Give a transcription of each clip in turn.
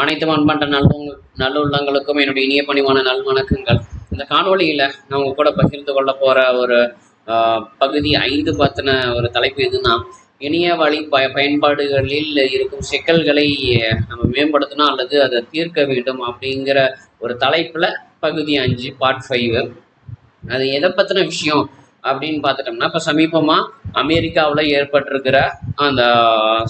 அனைத்து அன்பாண்ட நல்ல நல்லுள்ளங்களுக்கும் என்னுடைய இனிய பணிவான நல் வணக்கங்கள். இந்த காணொலியில் நான் உங்க கூட பகிர்ந்து கொள்ள போகிற ஒரு பகுதி ஐந்து பற்றின ஒரு தலைப்பு எதுனா இணைய வழி ப பயன்பாடுகளில் இருக்கும் சிக்கல்களை நம்ம மேம்படுத்தணும் அல்லது அதை தீர்க்க வேண்டும் அப்படிங்கிற ஒரு தலைப்பில் பகுதி அஞ்சு பார்ட் ஃபைவ் அது எதை பற்றின விஷயம்? அப்படின்னு பார்த்துட்டோம்னா இப்போ சமீபமாக அமெரிக்காவில் ஏற்பட்டிருக்கிற அந்த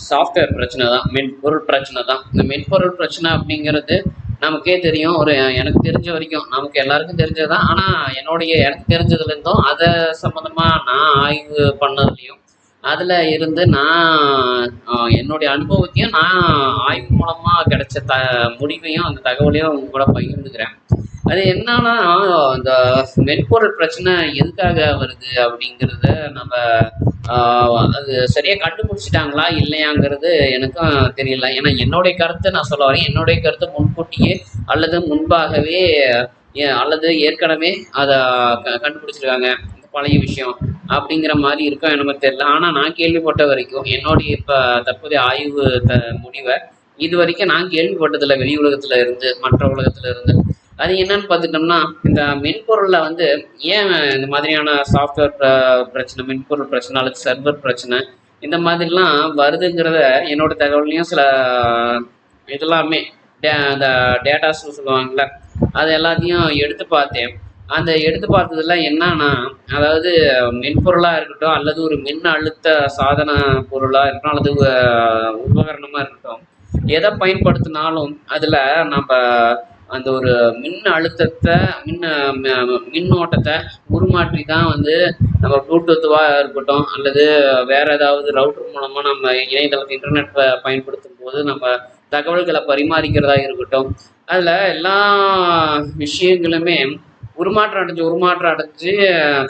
சாஃப்ட்வேர் பிரச்சனை தான் மென்பொருள் பிரச்சனை தான். இந்த மென்பொருள் பிரச்சனை அப்படிங்கிறது நமக்கே தெரியும். ஒரு எனக்கு தெரிஞ்ச வரைக்கும் நமக்கு எல்லாருக்கும் தெரிஞ்சது தான் ஆனால் என்னுடைய எனக்கு தெரிஞ்சதுலேருந்தும் அதை சம்மந்தமாக நான் ஆய்வு பண்ணதுலையும் அதில் இருந்து நான் என்னுடைய அனுபவத்தையும் நான் ஆய்வு மூலமாக கிடைச்ச த முடிவையும் அந்த தகவலையும் அவங்க கூட பகிர்ந்துக்கிறேன். அது என்னன்னா இந்த மென்பொருள் பிரச்சனை எதுக்காக வருது அப்படிங்கிறத நம்ம அது சரியாக கண்டுபிடிச்சிட்டாங்களா இல்லையாங்கிறது எனக்கும் தெரியல. ஏன்னா என்னுடைய கருத்தை நான் சொல்ல வரேன். என்னுடைய கருத்து முன்கூட்டியே அல்லது முன்பாகவே ஏ- அல்லது ஏற்கனவே அதை க கண்டுபிடிச்சிருக்காங்க. பழைய விஷயம் அப்படிங்கிற மாதிரி இருக்கும் எனக்கு தெரியல. ஆனால் நான் கேள்விப்பட்ட வரைக்கும் என்னுடைய இப்போ தற்போதைய ஆய்வு த முடிவை இது வரைக்கும் நான் கேள்விப்பட்டதில்ல. வெளி உலகத்தில் இருந்து மற்ற உலகத்தில் இருந்து. அது என்னன்னு பார்த்துட்டோம்னா இந்த மென்பொருளில் வந்து ஏன் இந்த மாதிரியான சாஃப்ட்வேர் பிரச்சனை மென்பொருள் பிரச்சனை அல்லது சர்வர் பிரச்சனை இந்த மாதிரிலாம் வருதுங்கிறத என்னோட தகவல்லையும் சில இதெல்லாமே டே அந்த டேட்டாஸ்னு சொல்லுவாங்கள்ல அது எல்லாத்தையும் எடுத்து பார்த்தேன். அந்த எடுத்து பார்த்ததுல என்னன்னா அதாவது மென்பொருளாக இருக்கட்டும் அல்லது ஒரு மின் அழுத்த சாதன பொருளாக இருக்கட்டும் அல்லது உபகரணமாக இருக்கட்டும் எதை பயன்படுத்தினாலும் அதில் நம்ம அந்த ஒரு மின் அழுத்தத்தை மின் ம- மின்னோட்டத்தை உருமாற்றி தான் வந்து நம்ம ப்ளூடூத்துவாக இருக்கட்டும் அல்லது வேறு ஏதாவது ரவுட்டர் மூலமாக நம்ம இணையதளத்து இன்டர்நெட் பயன்படுத்தும் போது நம்ம தகவல்களை பரிமாறிக்கிறதா இருக்கட்டும் அதில் எல்லா விஷயங்களுமே உருமாற்றம் அடைஞ்சு உருமாற்றம் அடைஞ்சு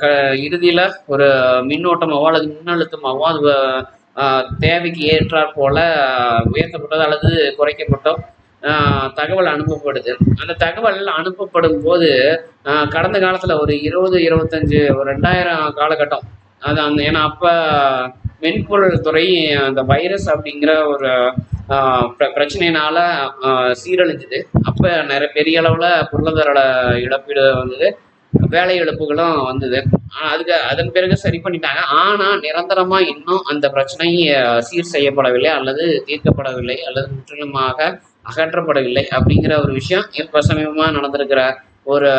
க இறுதியில் ஒரு மின்னோட்டமாவோ அல்லது மின்னழுத்தமாவோ அது தேவைக்கு ஏற்றாற் போல உயர்த்தப்பட்டதோ அல்லது குறைக்கப்பட்டோ தகவல் அனுப்பப்படுது. அந்த தகவல் அனுப்பப்படும் போது கடந்த காலத்தில் ஒரு இருபது இருபத்தஞ்சு ஒரு ரெண்டாயிரம் காலகட்டம். அது அந்த ஏன்னா அப்போ மென்பொருள் துறை அந்த வைரஸ் அப்படிங்கிற ஒரு பிர- பிரச்சனையினால சீரழிஞ்சுது. அப்போ நிறைய பெரிய அளவில் பொருளாதார இழப்பீடு வந்தது. வேலை இழப்புகளும் வந்தது. அதுக்கு அதன் பிறகு சரி பண்ணிட்டாங்க. ஆனால் நிரந்தரமாக இன்னும் அந்த பிரச்சனை சீர் செய்யப்படவில்லை அல்லது தீர்க்கப்படவில்லை அல்லது முற்றிலுமாக அகற்றப்படவில்லை அப்படிங்கிற ஒரு விஷயம் இப்போ சமீபமாக நடந்திருக்கிற ஒரு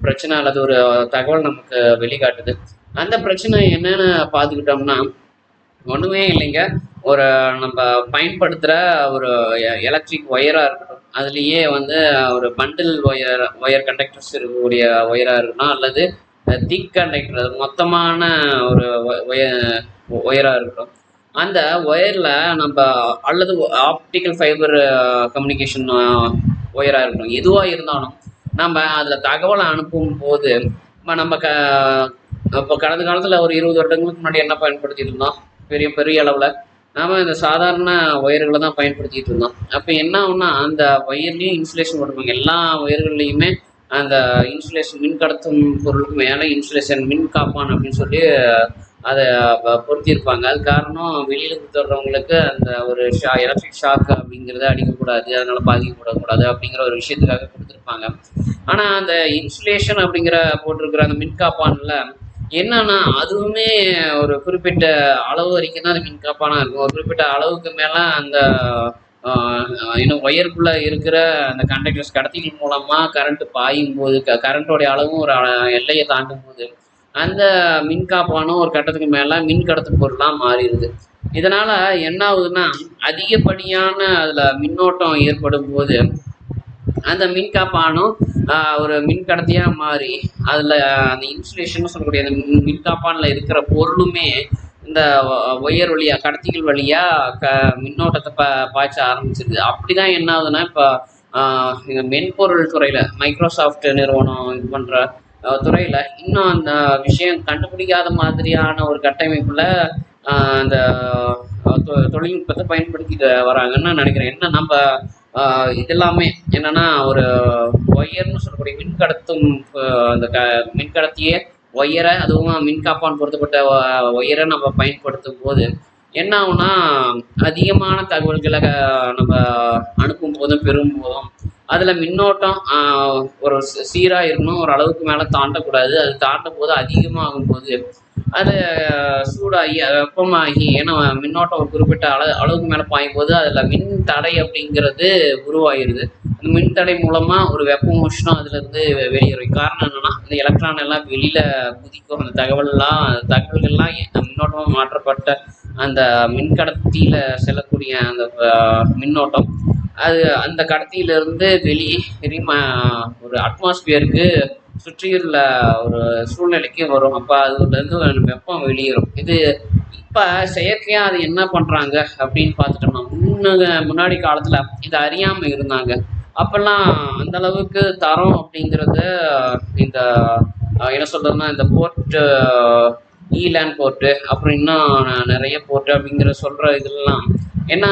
பிரச்சனை அல்லது ஒரு தகவல் நமக்கு வெளிக்காட்டுது. அந்த பிரச்சனை என்னன்னு பார்த்துக்கிட்டோம்னா ஒன்றுமே இல்லைங்க. ஒரு நம்ம பயன்படுத்துகிற ஒரு எலக்ட்ரிக் ஒயராக இருக்கட்டும். அதுலேயே வந்து ஒரு பண்டில் ஒயர் ஒயர் கண்டக்டர்ஸ் இருக்கக்கூடிய ஒயராக இருக்கணும் அல்லது திக் கண்டக்டர் மொத்தமான ஒரு ஒயராக இருக்கட்டும். அந்த ஒயரில் நம்ம அல்லது ஆப்டிக்கல் ஃபைபர் கம்யூனிகேஷன் ஒயராக இருக்கட்டும் எதுவாக இருந்தாலும் நம்ம அதில் தகவலை அனுப்பும் போது நம்ம க இப்போ கடந்த காலத்தில் ஒரு இருபது வருடங்களுக்கு முன்னாடி என்ன பயன்படுத்திட்டு இருந்தோம்? பெரிய பெரிய அளவில். நாம் இந்த சாதாரண ஒயர்களை தான் பயன்படுத்திக்கிட்டு இருந்தோம். அப்போ என்ன ஆகும்னா அந்த ஒயர்லேயும் இன்சுலேஷன் போட்டுருப்பாங்க. எல்லா ஒயர்கள்லையுமே அந்த இன்சுலேஷன் மின் கடத்தும் பொருளுக்கு மேலே இன்சுலேஷன் மின் காப்பான் அப்படின்னு சொல்லி அதை பொருத்தியிருப்பாங்க. அது காரணம் வெளியில் கொடுத்துட்றவங்களுக்கு அந்த ஒரு ஷா எலக்ட்ரிக் ஷாக் அப்படிங்கிறத அடிக்கக்கூடாது அதனால் பாதிக்கப்படக்கூடாது அப்படிங்கிற ஒரு விஷயத்துக்காக கொடுத்துருப்பாங்க. ஆனால் அந்த இன்சுலேஷன் அப்படிங்கிற போட்டிருக்கிற அந்த மின் காப்பானில் என்னன்னா அதுவுமே ஒரு குறிப்பிட்ட அளவு வரைக்கும் தான் அது மின் காப்பானா இருக்கும். ஒரு குறிப்பிட்ட அளவுக்கு மேலே அந்த இன்னும் ஒயருக்குள்ள இருக்கிற அந்த கண்டக்டர்ஸ் கடத்திகள் மூலமா கரண்ட் பாயும் போது க கரண்ட்டோடைய அளவும் ஒரு எல்லையை தாண்டும் போது அந்த மின் காப்பானும் ஒரு கட்டத்துக்கு மேலே மின் கடத்தும் பொருளாக மாறிடுது. இதனால என்ன ஆகுதுன்னா அதிகப்படியான அதுல மின்னோட்டம் ஏற்படும் போது அந்த மின் காப்பானும் ஒரு மின் கடத்தியா மாறி அதுல அந்த இன்சுலேஷன் சொல்லக்கூடிய அந்த மின் மின் காப்பான்ல இருக்கிற பொருளுமே இந்த ஒயர் வழியா கடத்திகள் வழியா க மின்னோட்டத்தை ப பாய்ச்ச ஆரம்பிச்சிருது. அப்படிதான் என்ன ஆகுதுன்னா இப்போ இந்த மென்பொருள் துறையில மைக்ரோசாஃப்ட் நிறுவனம் இது பண்ற துறையில் துறையில இன்னும் அந்த விஷயம் கண்டுபிடிக்காத மாதிரியான ஒரு கட்டமைப்புல அந்த தொ- தொழில்நுட்பத்தை பயன்படுத்திட்டு வராங்கன்னு நினைக்கிறேன். என்ன நம்ம இதெல்லாமே என்னென்னா என்னன்னா ஒரு ஒயர்னு சொல்லக்கூடிய மின் கடத்தும் அந்த க மின்கடத்தியே ஒயரை அதுவும் மின்காப்பான் பொருத்தப்பட்ட ஒயரை நம்ம பயன்படுத்தும் போது என்ன ஆகும்னா அதிகமான தகவல்களை நம்ம அனுப்பும் போதும் பெறும் போதும் அதில் மின்னோட்டம் ஒரு சீராக இருக்கணும் ஒரு அளவுக்கு மேலே தாண்டக்கூடாது. அது தாண்டும் போது அதிகமாகும் போது அது சூடாகி அது வெப்பமாகி ஏன்னா மின்னோட்டம் ஒரு குறிப்பிட்ட அளவு அளவுக்கு மேலே பாயும் போது அதில் மின் தடை அப்படிங்கிறது உருவாகிடுது அந்த மின் தடை மூலமாக ஒரு வெப்பம் உஷ்ணம் அதுலேருந்து வெளியேறும். காரணம் என்னென்னா அந்த எலக்ட்ரான் எல்லாம் வெளியில் குதிக்கும். அந்த தகவல்லாம் அந்த தகவல்கள்லாம் மின்னோட்டமாக மாற்றப்பட்ட அந்த மின் கடத்தியில் செல்லக்கூடிய அந்த மின்னோட்டம். அது அந்த கடத்தியிலிருந்து வெளியே ம- ஒரு அட்மாஸ்பியருக்கு சுற்றியுள்ள ஒரு சூழ்நிலைக்கு வரும். அப்போ அதுலேருந்து வெப்பம் வெளியேறும். இது இப்போ செயற்கையாக அது என்ன பண்ணுறாங்க அப்படின்னு பார்த்துட்டோம்னா முன்ன முன்னாடி காலத்தில் இது அறியாமல் இருந்தாங்க. அப்போல்லாம் அந்த அளவுக்கு தரம் அப்படிங்கிறத இந்த என்ன சொல்கிறதுனா இந்த போர்ட்டு ஈலேண்ட் போர்ட்டு அப்புறம் இன்னும் நிறைய போர்ட்டு அப்படிங்கிற சொல்கிற இதெல்லாம் என்ன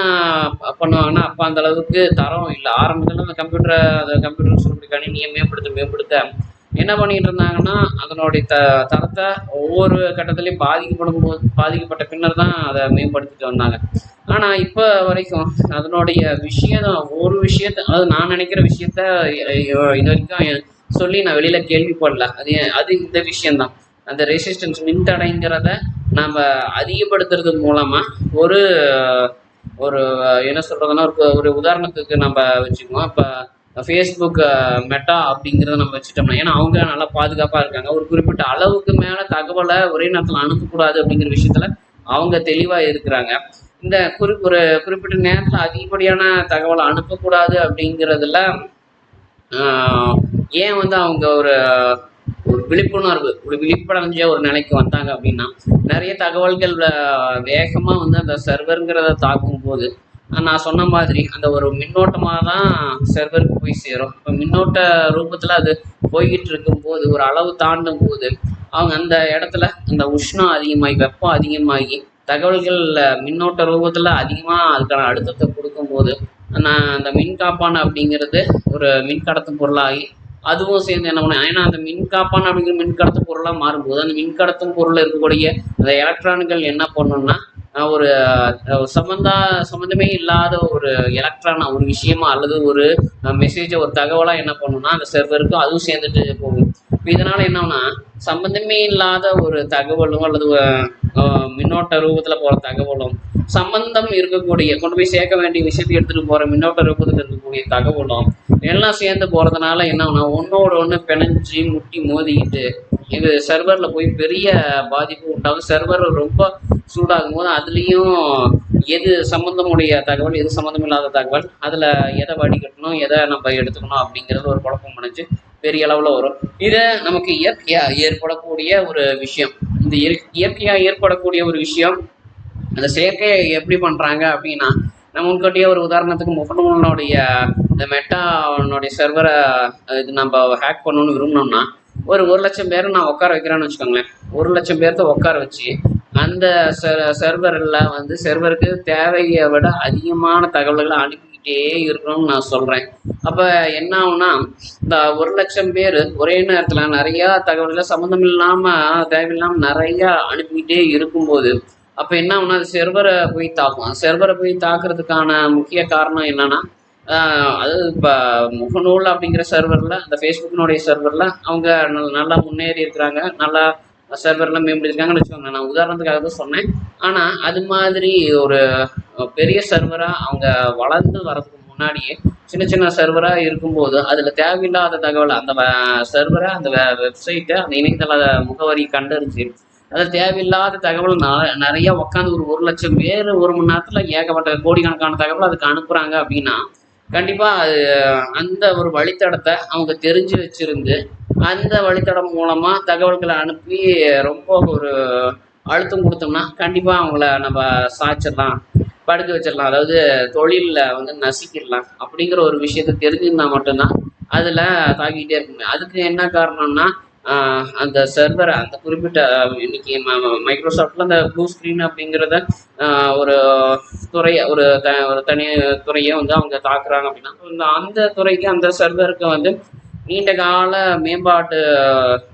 பண்ணுவாங்கன்னா அப்போ அந்த அளவுக்கு தரம் இல்லை. ஆரம்பத்தில் அந்த கம்ப்யூட்டரை அந்த கம்ப்யூட்டர் சொல்லி கணினியை மேம்படுத்த மேம்படுத்த? என்ன பண்ணிட்டு இருந்தாங்கன்னா அதனுடைய த தரத்தை ஒவ்வொரு கட்டத்துலையும் பாதிக்கப்படும் போது பாதிக்கப்பட்ட பின்னர் தான் அதை மேம்படுத்திட்டு வந்தாங்க. ஆனால் இப்போ வரைக்கும் அதனுடைய விஷயம் ஒரு விஷயத்த அதாவது நான் நினைக்கிற விஷயத்த இது வரைக்கும் சொல்லி நான் வெளியில் கேள்விப்படல. அது அது இந்த விஷயந்தான் அந்த ரெசிஸ்டன்ஸ் மின்தடைங்கிறத நம்ம அதிகப்படுத்துறது மூலமாக ஒரு ஒரு என்ன சொல்கிறதுனா ஒரு ஒரு உதாரணத்துக்கு நம்ம வச்சுக்குவோம். இப்போ ஃபேஸ்புக் மெட்டா அப்படிங்கிறத நம்ம வச்சுட்டோம்னா ஏன்னா அவங்க நல்லா பாதுகாப்பாக இருக்காங்க. ஒரு குறிப்பிட்ட அளவுக்கு மேலே தகவலை ஒரே நேரத்தில் அனுப்பக்கூடாது அப்படிங்கிற விஷயத்தில் அவங்க தெளிவாக இருக்கிறாங்க. இந்த குறி ஒரு குறிப்பிட்ட நேரத்தில் அதிகப்படியான தகவலை அனுப்பக்கூடாது அப்படிங்கிறதுல ஏன் வந்து அவங்க ஒரு ஒரு விழிப்புணர்வு ஒரு விழிப்படைஞ்ச ஒரு நிலைக்கு வந்தாங்க அப்படின்னா நிறைய தகவல்கள் வேகமாக வந்து அந்த சர்வருங்கிறத தாக்கும் போது நான் சொன்ன மாதிரி அந்த ஒரு மின்னோட்டமாக தான் செர்வருக்கு போய் சேரும். இப்போ மின்னோட்ட ரூபத்தில் அது போய்கிட்டு இருக்கும்போது ஒரு அளவு தாண்டும் போது அவங்க அந்த இடத்துல அந்த உஷ்ணம் அதிகமாகி வெப்பம் அதிகமாகி தகவல்களில் மின்னோட்ட ரூபத்தில் அதிகமாக அதுக்கான அழுத்தத்தை கொடுக்கும்போது நான் அந்த மின்காப்பான் அப்படிங்கிறது ஒரு மின்கடத்து பொருளாகி அதுவும் சேர்ந்து என்ன பண்ணும் ஏன்னா அந்த மின்காப்பான் அப்படிங்கிற மின்கடத்து பொருளாக மாறும்போது அந்த மின்கடத்தும் பொருளில் இருக்கக்கூடிய அந்த எலக்ட்ரான்கள் என்ன பண்ணுன்னா ஒரு அஹ் சம்மந்தா சம்மந்தமே இல்லாத ஒரு எலக்ட்ரானா ஒரு விஷயமா அல்லது ஒரு மெசேஜை ஒரு தகவலாக என்ன பண்ணும்னா அந்த சர்வருக்கு அதுவும் சேர்ந்துட்டு போகும். இப்போ இதனால் என்னன்னா சம்மந்தமே இல்லாத ஒரு தகவலும் அல்லது மின்னோட்ட ரூபத்தில் போகிற தகவலும் சம்பந்தம் இருக்கக்கூடிய கொண்டு போய் சேர்க்க வேண்டிய விஷயத்தை எடுத்துகிட்டு போகிற மின்னோட்ட ரூபத்தில் இருக்கக்கூடிய தகவலும் எல்லாம் சேர்ந்து போகிறதுனால என்ன ஒன்றோட ஒன்று பிணைஞ்சு முட்டி மோதிக்கிட்டு இது சர்வரில் போய் பெரிய பாதிப்பு உண்டாகும். சர்வர் ரொம்ப சூடாகும் போது அதுலேயும் எது சம்மந்தமுடைய தகவல் எது சம்மந்தம் இல்லாத தகவல் அதில் எதை வடிகட்டணும் எதை நம்ம எடுத்துக்கணும் அப்படிங்கிறது ஒரு குழப்பம் அடைஞ்சு பெரிய அளவில் வரும். இதை நமக்கு இயற்கையாக ஏற்படக்கூடிய ஒரு விஷயம். இந்த இயற்கையாக ஏற்படக்கூடிய ஒரு விஷயம் அந்த செயற்கையை எப்படி பண்ணுறாங்க அப்படின்னா நம்ம முன்கூட்டியே ஒரு உதாரணத்துக்கு முகநூலினுடைய இந்த மெட்டானுடைய சர்வரை இது நம்ம ஹேக் பண்ணணும்னு விரும்பினோம்னா ஒரு ஒரு லட்சம் பேரை நான் உட்கார வைக்கிறேன்னு வச்சுக்கோங்களேன். ஒரு லட்சம் பேர்த்த உட்கார வச்சு அந்த சர்வரில் வந்து சர்வருக்கு தேவையை விட அதிகமான தகவல்களை அனுப்பிக்கிட்டே இருக்கணும்னு நான் சொல்கிறேன் அப்போ என்ன ஆகும்னா இந்த ஒரு லட்சம் பேர் ஒரே நேரத்தில் நிறையா தகவல்களை சம்மந்தம் இல்லாமல் தேவையில்லாமல் நிறையா அனுப்பிக்கிட்டே இருக்கும்போது அப்போ என்ன ஆகும்னா அது செர்வரை போய் தாக்கும். செர்வரை போய் தாக்குறதுக்கான முக்கிய காரணம் என்னன்னா அதாவது அது இப்போ முகநூல் அப்படிங்கிற சர்வரில் அந்த ஃபேஸ்புக்கினுடைய சர்வரில் அவங்க நல்ல நல்லா முன்னேறி இருக்கிறாங்க. நல்லா சர்வர்லாம் மேம்படுத்திருக்காங்கன்னு வச்சுக்கோங்க. நான் உதாரணத்துக்காக தான் சொன்னேன். ஆனால் அது மாதிரி ஒரு பெரிய சர்வராக அவங்க வளர்ந்து வரதுக்கு முன்னாடியே சின்ன சின்ன சர்வராக இருக்கும்போது அதில் தேவையில்லாத தகவல் அந்த சர்வரை அந்த வெப்சைட்டை அந்த இணையதள முகவரி கண்டறிஞ்சு அதில் தேவையில்லாத தகவல் ந- நிறைய உட்காந்து ஒரு ஒரு லட்சம் பேர் ஒரு மணி நேரத்தில் ஏகப்பட்ட கோடிக்கணக்கான தகவல் அதுக்கு அனுப்புகிறாங்க அப்படின்னா கண்டிப்பாக அது அந்த ஒரு வழித்தடத்தை அவங்க தெரிஞ்சு வச்சுருந்து அந்த வழித்தடம் மூலமாக தகவல்களை அனுப்பி ரொம்ப ஒரு அழுத்தம் கொடுத்தோம்னா கண்டிப்பாக அவங்கள நம்ம சாய்ச்சிடலாம் படுக்க வச்சிடலாம். அதாவது தொழிலில் வந்து நசிக்கிடலாம் அப்படிங்கிற ஒரு விஷயத்தை தெரிஞ்சிருந்தா மட்டும்தான் அதில் தாக்கிட்டே இருக்குங்க அதுக்கு என்ன காரணம்னா அந்த சர்வரை அந்த குறிப்பிட்ட இன்னைக்கு மைக்ரோசாஃப்டில் அந்த ப்ளூ ஸ்க்ரீன் அப்படிங்கிறத ஆஹ் ஒரு துறை ஒரு த ஒரு தனி துறையை வந்து அவங்க தாக்குறாங்க அப்படின்னா இந்த அந்த துறைக்கு அந்த சர்வருக்கு வந்து நீண்ட கால மேம்பாட்டு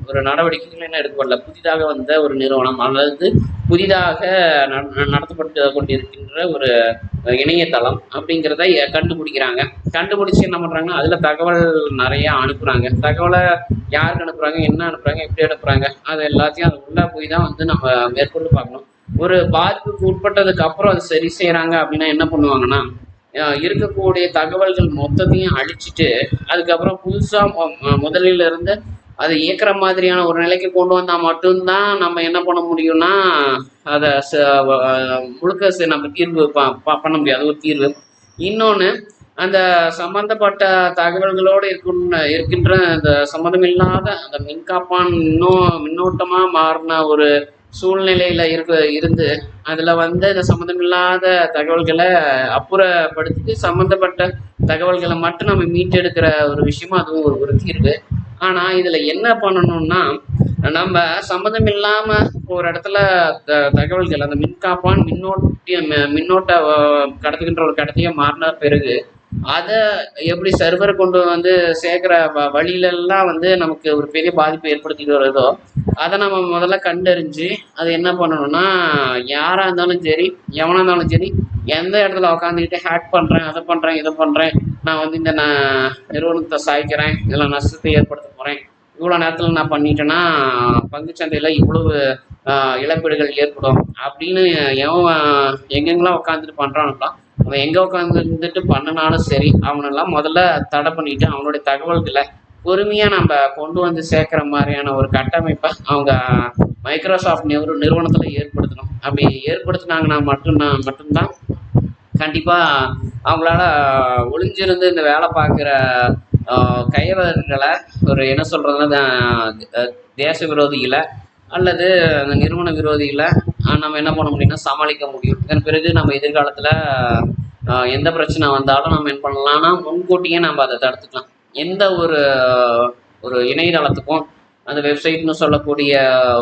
ஒரு நடவடிக்கைகள் என்ன எடுக்கப்படல. புதிதாக வந்த ஒரு நிறுவனம் அல்லது புதிதாக நடத்தப்பட்டு கொண்டிருக்கின்ற ஒரு இணையதளம் அப்படிங்கிறத கண்டுபிடிக்கிறாங்க. கண்டுபிடிச்சு என்ன பண்ணுறாங்கன்னா அதில் தகவல் நிறையா அனுப்புகிறாங்க தகவலை யாருக்கு அனுப்புகிறாங்க என்ன அனுப்புகிறாங்க எப்படி அனுப்புகிறாங்க அது எல்லாத்தையும் அது உள்ளே போய் தான் வந்து நம்ம மேற்கொண்டு பார்க்கணும். ஒரு பாதிப்புக்கு உட்பட்டதுக்கு அப்புறம் அது சரி செய்கிறாங்க அப்படின்னா என்ன பண்ணுவாங்கன்னா இருக்கக்கூடிய தகவல்கள் மொத்தத்தையும் அழிச்சிட்டு அதுக்கப்புறம் புதுசாக மொ- முதலில் இருந்து அதை இயக்குற மாதிரியான ஒரு நிலைக்கு கொண்டு வந்தால் மட்டும்தான் நம்ம என்ன பண்ண முடியும்னா அதை ச- முழுக்க நம்ம தீர்வு ப- ப- பண்ண முடியாது ஒரு தீர்வு. இன்னொன்று அந்த சம்பந்தப்பட்ட தகவல்களோடு இருக்கின்ற இருக்கின்ற அந்த சம்மந்தமில்லாத அந்த மின்காப்பான் இன்னும் மின்னோட்டமாக மாறின ஒரு சூழ்நிலையில இருக்க இருந்து அதுல வந்து இந்த சம்மந்தமில்லாத தகவல்களை அப்புறப்படுத்திட்டு சம்மந்தப்பட்ட தகவல்களை மட்டும் நம்ம மீட்டெடுக்கிற ஒரு விஷயமா அதுவும் ஒரு ஒரு தீர்வு. ஆனா இதுல என்ன பண்ணணும்னா நம்ம சம்மந்தம் இல்லாம ஒரு இடத்துல த- தகவல்கள் அந்த மின்காப்பான் மின்னோட்டிய மி- மின்னோட்ட கடத்துகின்ற ஒரு கடத்தையே மாறின பிறகு அதை எப்படி சர்வர் கொண்டு வந்து சேர்க்குற வ- வழியில எல்லாம் வந்து நமக்கு ஒரு பெரிய பாதிப்பை ஏற்படுத்திட்டு வருதோ அதை நம்ம முதல்ல கண்டறிஞ்சு அது என்ன பண்ணணும்னா யாரா இருந்தாலும் சரி எவனா இருந்தாலும் சரி எந்த இடத்துல உட்காந்துக்கிட்டு ஹேக் பண்றேன் அதை பண்றேன் இதை பண்றேன் நான் வந்து இந்த நான் நிறுவனத்தை சாய்க்கிறேன் இதில் நஷ்டத்தை ஏற்படுத்த போறேன் இவ்வளோ நேரத்தில் நான் பண்ணிட்டேன்னா பங்குச்சந்தையில் இவ்வளவு ஆஹ், இழப்பீடுகள் ஏற்படும் அப்படின்னு எவன் எங்கெங்கெல்லாம் உட்காந்துட்டு பண்ணுறான்லாம் அவன் எங்கே உட்காந்து இருந்துட்டு பண்ணினாலும் சரி அவனெல்லாம் முதல்ல தடை பண்ணிட்டு அவனுடைய தகவல்களை பொறுமையாக நம்ம கொண்டு வந்து சேர்க்குற மாதிரியான ஒரு கட்டமைப்பை அவங்க மைக்ரோசாஃப்ட் நிறுவ நிறுவனத்தில் ஏற்படுத்தணும். அப்படி ஏற்படுத்தினாங்கன்னா மட்டும்தான் மட்டும்தான் கண்டிப்பாக அவங்களால ஒளிஞ்சிருந்து இந்த வேலை பார்க்குற கைவர்களை ஒரு என்ன சொல்கிறதுனா தேச விரோதிகளை அல்லது அந்த நிறுவன விரோதிகளை நம்ம என்ன பண்ண முடியும்னா சமாளிக்க முடியும். இதன் பிறகு நம்ம எதிர்காலத்தில் எந்த பிரச்சனை வந்தாலும் நம்ம என்ன பண்ணலாம்னா முன்கூட்டியே நம்ம அதை தடுத்துக்கலாம். எந்த ஒரு ஒரு இணையதளத்துக்கும் அந்த வெப்சைட்னு சொல்லக்கூடிய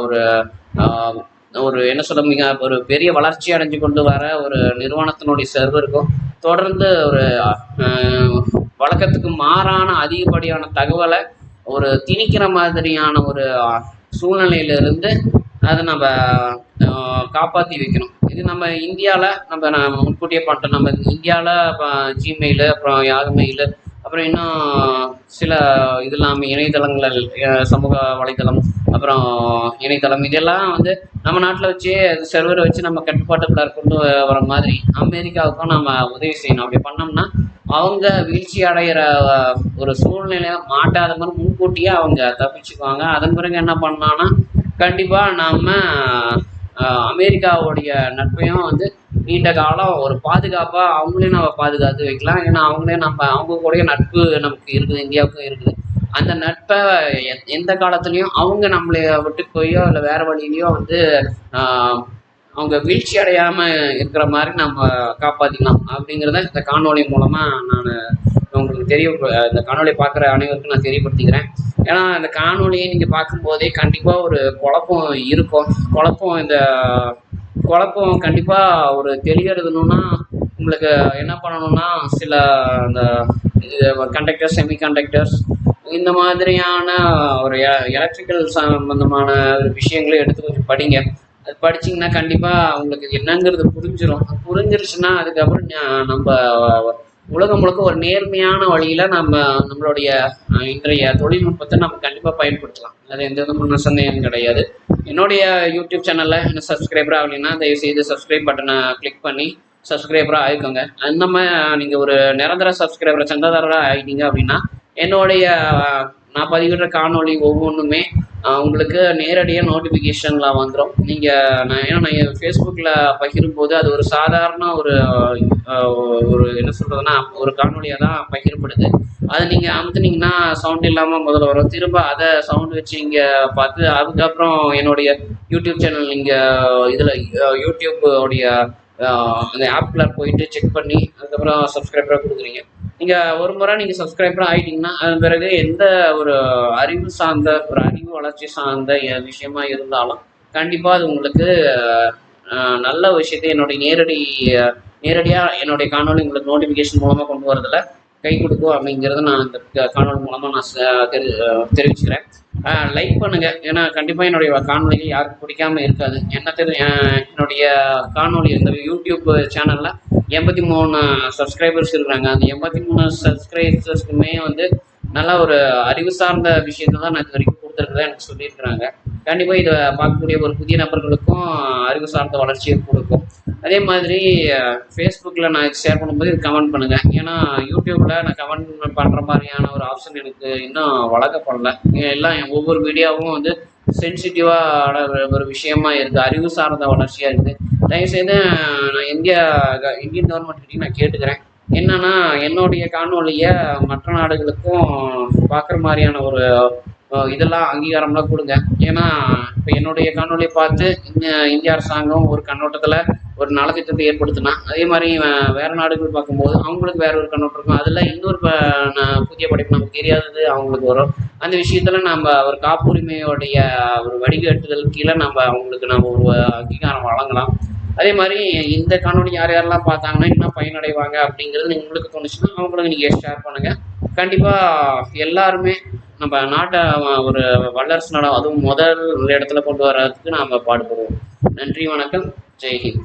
ஒரு ஒரு என்ன சொல்ல மிக ஒரு பெரிய வளர்ச்சி அடைஞ்சு கொண்டு வர ஒரு நிறுவனத்தினுடைய சர்வருக்கும் தொடர்ந்து ஒரு வழக்கத்துக்கு மாறான அதிகப்படியான தகவலை ஒரு திணிக்கிற மாதிரியான ஒரு சூழ்நிலையிலிருந்து அதை நம்ம காப்பாற்றி வைக்கணும். இது நம்ம இந்தியாவில் நம்ம நான் முன்கூட்டியே பண்ணிட்டோம். நம்ம இந்தியாவில் இப்போ ஜிமெயில் அப்புறம் யாகுமெயில் அப்புறம் இன்னும் சில இது இல்லாமல் இணையதளங்கள் சமூக வலைதளம் அப்புறம் இணையதளம் இதெல்லாம் வந்து நம்ம நாட்டில் வச்சு செர்வரை வச்சு நம்ம கட்டுப்பாட்டுக்குள்ள கொண்டு வர மாதிரி அமெரிக்காவுக்கும் நம்ம உதவி செய்யணும். அப்படி பண்ணோம்னா அவங்க வீழ்ச்சி அடைகிற ஒரு சூழ்நிலை மாட்டாத மாதிரி முன்கூட்டியே அவங்க தப்பிச்சுக்குவாங்க. அதன் பிறகு என்ன பண்ணான்னா கண்டிப்பாக நாம் அமெரிக்காவுடைய நட்பையும் வந்து நீண்ட காலம் ஒரு பாதுகாப்பாக அவங்களையும் நம்ம பாதுகாத்து வைக்கலாம். ஏன்னா அவங்களே நம்ம அவங்க கூடயே நட்பு நமக்கு இருக்குது இந்தியாவுக்கும் இருக்குது. அந்த நட்பை எந்த காலத்துலேயும் அவங்க நம்மளை விட்டு போயோ இல்லை வேறு வழியிலையோ வந்து அவங்க வீழ்ச்சி அடையாமல் இருக்கிற மாதிரி நம்ம காப்பாற்றிக்கலாம் அப்படிங்கிறத இந்த காணொளி மூலமாக நான் உங்களுக்கு தெரிய இந்த காணொலி பார்க்குற அனைவருக்கும் நான் தெரியப்படுத்திக்கிறேன். ஏன்னா அந்த காணொளியை நீங்கள் பார்க்கும்போதே கண்டிப்பாக ஒரு குழப்பம் இருக்கும். குழப்பம் இந்த குழப்பம் கண்டிப்பாக ஒரு தெளியறதுன்னா உங்களுக்கு என்ன பண்ணணும்னா சில அந்த கண்டக்டர்ஸ் செமி கண்டக்டர்ஸ் இந்த மாதிரியான ஒரு எலக்ட்ரிக்கல் சம்பந்தமான ஒரு விஷயங்களை எடுத்து கொஞ்சம் படிங்க. அது படிச்சிங்கன்னா கண்டிப்பாக உங்களுக்கு என்னங்கிறது புரிஞ்சிடும் புரிஞ்சிருச்சுன்னா அதுக்கப்புறம் நம்ம உலகம் முழுக்க ஒரு நேர்மையான வழியில நம்ம நம்மளுடைய இன்றைய தொழில்நுட்பத்தை நம்ம கண்டிப்பாக பயன்படுத்தலாம். அது எந்த விதமான சந்தேகம் கிடையாது. என்னுடைய யூடியூப் சேனலில் இன்னும் சப்ஸ்கிரைபர் ஆகலைன்னா தயவு செய்து சப்ஸ்கிரைப் பட்டனை கிளிக் பண்ணி சப்ஸ்கிரைபராக ஆயிக்கோங்க. அந்த மாதிரி நீங்கள் ஒரு நிரந்தர சப்ஸ்கிரைபர் சந்தாதாரராக ஆகிட்டீங்க அப்படின்னா என்னுடைய நான் பதிவிடுற காணொலி ஒவ்வொன்றுமே உங்களுக்கு நேரடியாக நோட்டிஃபிகேஷனில் வந்துடும் நீங்கள் நான் ஏன்னா நான் ஃபேஸ்புக்கில் பகிரும்போது அது ஒரு சாதாரண ஒரு ஒரு என்ன சொல்கிறதுனா ஒரு காணொலியாக தான் பகிரப்படுது. அதை நீங்கள் அமுத்துனீங்கன்னா சவுண்ட் இல்லாமல் முதல்ல வரும். திரும்ப அதை சவுண்ட் வச்சு இங்கே பார்த்து அதுக்கப்புறம் என்னுடைய யூடியூப் சேனல் நீங்கள் இதில் யூடியூப் உடைய அந்த ஆப்பில் போயிட்டு செக் பண்ணி அதுக்கப்புறம் சப்ஸ்கிரைபராக கொடுக்குறீங்க. நீங்கள் ஒரு முறை நீங்கள் சப்ஸ்கிரைபர் ஆகிட்டீங்கன்னா அதன் பிறகு எந்த ஒரு அறிவு சார்ந்த ஒரு அறிவு வளர்ச்சி சார்ந்த விஷயமா இருந்தாலும் கண்டிப்பாக அது உங்களுக்கு நல்ல விஷயத்தை என்னுடைய நேரடி நேரடியாக என்னுடைய காணொளி உங்களுக்கு நோட்டிஃபிகேஷன் மூலமாக கொண்டு வரதுல கை கொடுக்கும் அப்படிங்கிறத நான் இந்த க- காணொளி மூலமாக நான் தெரி தெரிவிச்சுக்கிறேன். லைக் பண்ணுங்க. ஏன்னா கண்டிப்பாக என்னுடைய காணொலிகள் யாருக்கும் பிடிக்காம இருக்காது. என்ன தெரியும் என்னுடைய காணொளி இந்த யூடியூப் சேனலில் எண்பத்தி மூணு சப்ஸ்கிரைபர்ஸ் இருக்கிறாங்க அந்த எண்பத்தி மூணு சப்ஸ்கிரைபர்ஸ்க்குமே வந்து நல்ல ஒரு அறிவு சார்ந்த விஷயத்தை தான் நான் இது வரைக்கும் கொடுத்துருக்குறதா எனக்கு சொல்லியிருக்கிறாங்க. கண்டிப்பாக இதை பார்க்கக்கூடிய ஒரு புதிய நபர்களுக்கும் அறிவு சார்ந்த வளர்ச்சியை கொடுக்கும். அதே மாதிரி ஃபேஸ்புக்கில் நான் ஷேர் பண்ணும்போது இது கமெண்ட் பண்ணுங்கள் ஏன்னா யூடியூப்பில் நான் கமெண்ட் பண்ணுற மாதிரியான ஒரு ஆப்ஷன் எனக்கு இன்னும் வழங்கப்படலை. எல்லாம் என் ஒவ்வொரு வீடியோவும் வந்து சென்சிட்டிவான ஒரு விஷயமா இருக்குது அறிவு சார்ந்த வளர்ச்சியாக இருக்குது தயவுசெய்து நான் இந்தியா க- இந்தியன் கவர்மெண்ட்கிட்டையும் நான் கேட்டுக்கிறேன். என்னன்னா என்னுடைய காணொலியை மற்ற நாடுகளுக்கும் பார்க்குற மாதிரியான ஒரு இதெல்லாம் அங்கீகாரம்லாம் கொடுங்க. ஏன்னா இப்போ என்னுடைய காணொலியை பார்த்து இந்த இந்திய அரசாங்கம் ஒரு கண்ணோட்டத்தில் ஒரு நலத்திட்டத்தை ஏற்படுத்தினா அதே மாதிரி வேறு வேற நாடுகள் பார்க்கும்போது அவங்களுக்கு வேற ஒரு கண்ணோட்டம் இருக்கும். அதில் இன்னொரு ப- ந- புதிய படைப்பு நமக்கு தெரியாதது அவங்களுக்கு வரும். அந்த விஷயத்தில் நம்ம ஒரு காப்புரிமையோடைய ஒரு வடிகட்டுதல் கீழே நம்ம அவங்களுக்கு நம்ம ஒரு அங்கீகாரம் வழங்கலாம். அதே மாதிரி இந்த காணொலி யார் யாரெல்லாம் பார்த்தாங்கன்னா இன்னும் பயனடைவாங்க அப்படிங்கிறது உங்களுக்கு தோணுச்சுன்னா அவங்களுக்கு நீங்கள் ஷேர் பண்ணுங்கள் கண்டிப்பாக எல்லாருமே நம்ம நாட்டை ஒரு வல்லரசு நாடாக அதுவும் முதல் இடத்துல கொண்டு வர்றதுக்கு நாம் பாடுபடுவோம். நன்றி வணக்கம். ஜெய்ஹிந்த்